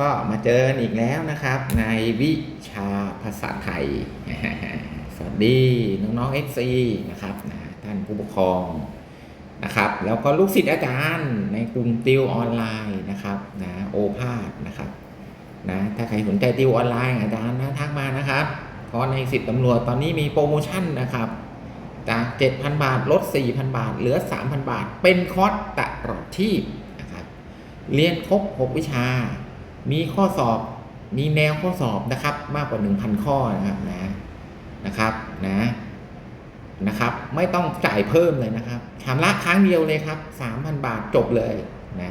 ก็มาเจอกันอีกแล้วนะครับ ในวิชาภาษาไทย สวัสดีน้องๆ FC นะครับนะท่านผู้ปกครองนะครับ แล้วก็ลูกศิษย์อาจารย์ในกลุ่มติวออนไลน์นะครับนะโอภาสนะครับนะถ้าใครสนใจติวออนไลน์อาจารย์นะทักมานะครับ เพราะในสิทธิ์ตำรวจตอนนี้มีโปรโมชั่นนะครับจาก7,000 บาท ลด 4,000 บาท เหลือ 3,000 บาท เป็นคอร์สตลอดชีพนะครับ เรียนครบ 6 วิชา มีข้อสอบมีแนวข้อสอบนะครับมากกว่า 1,000 ข้อนะครับนะนะครับนะนะครับ ไม่ต้องจ่ายเพิ่มเลยนะครับชำระครั้งเดียวเลยครับ 3,000 บาทจบเลยนะ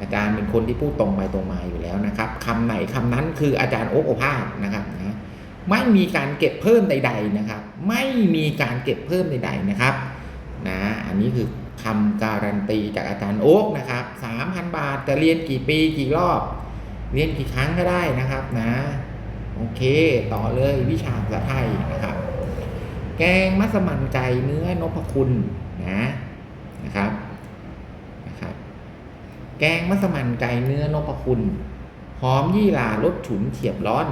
อาจารย์เป็นคนที่พูดตรงไปตรงมาอยู่แล้วนะครับคำไหนคำนั้นคืออาจารย์โอ๊กโอภาสนะครับนะไม่มีการเก็บเพิ่มใด ๆนะครับ ไม่มีการเก็บเพิ่มใด ๆนะครับนะอันนี้คือคำการันตีจากอาจารย์โอ๊กนะครับ3,000 บาทจะเรียนกี่ปีกี่รอบ เรียนกี่ครั้งก็ได้นะครับนะโอเค ต่อเลยวิชาภาษาไทยนะครับ แกงมัสมั่นไก่เนื้อนพคุณนะนะครับนะครับ แกงมัสมั่นไก่เนื้อนพคุณหอมยี่หร่ารสฉุนเฉียบร้อน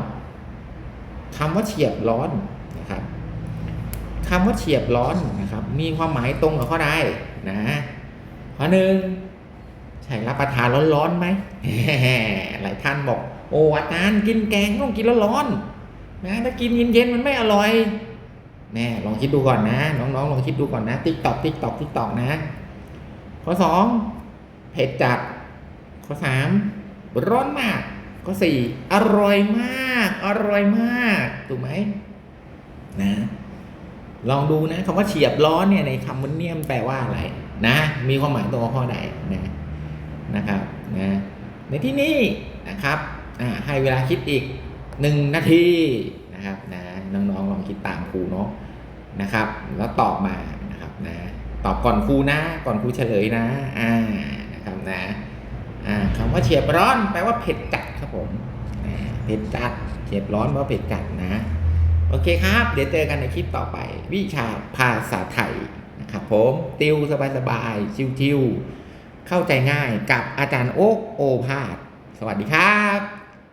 คำว่าเฉียบร้อนนะครับคำว่าเฉียบร้อนนะครับ มีความหมายตรงกับข้อใดนะข้อหนึ่ง ใช่รับประทานร้อนๆไหมหลายท่านบอก โอ้อาจารย์กินแกงต้องกินร้อนๆนะถ้ากินเย็นๆมันไม่อร่อยแน่ลองคิดดูก่อนนะ น้องๆลองคิดดูก่อนนะติ๊กตอกติ๊กตอกติ๊กตอกนะข้อสองเผ็ดจัดข้อสามร้อนมากข้อสี่อร่อยมาก อร่อยมากถูกไหมนะ ลองดูนะคำว่าเฉียบร้อนเนี่ยในคำมันเนียมแปลว่าอะไร นะ มีความหมายตรงกับข้อใดนะ นะครับนะในที่นี้นะครับให้เวลาคิดอีกหนึ่งนาทีนะครับนะน้องๆลองคิดตามครูเนาะนะครับ แล้วตอบมานะครับนะตอบก่อนครูนะ ก่อนครูเฉลยนะอ่านะครับนะอ่าคำว่าเฉียบร้อนแปลว่าเผ็ดจัดครับผมอ่าเผ็ดจัดเฉียบร้อนแปลว่าเผ็ดจัดนะโอเคครับ เดี๋ยวเจอกันในคลิปต่อไป วิชาภาษาไทยนะครับผมติวสบายๆชิวๆ เข้าใจง่ายกับอาจารย์โอ๊กโอภาส สวัสดีครับ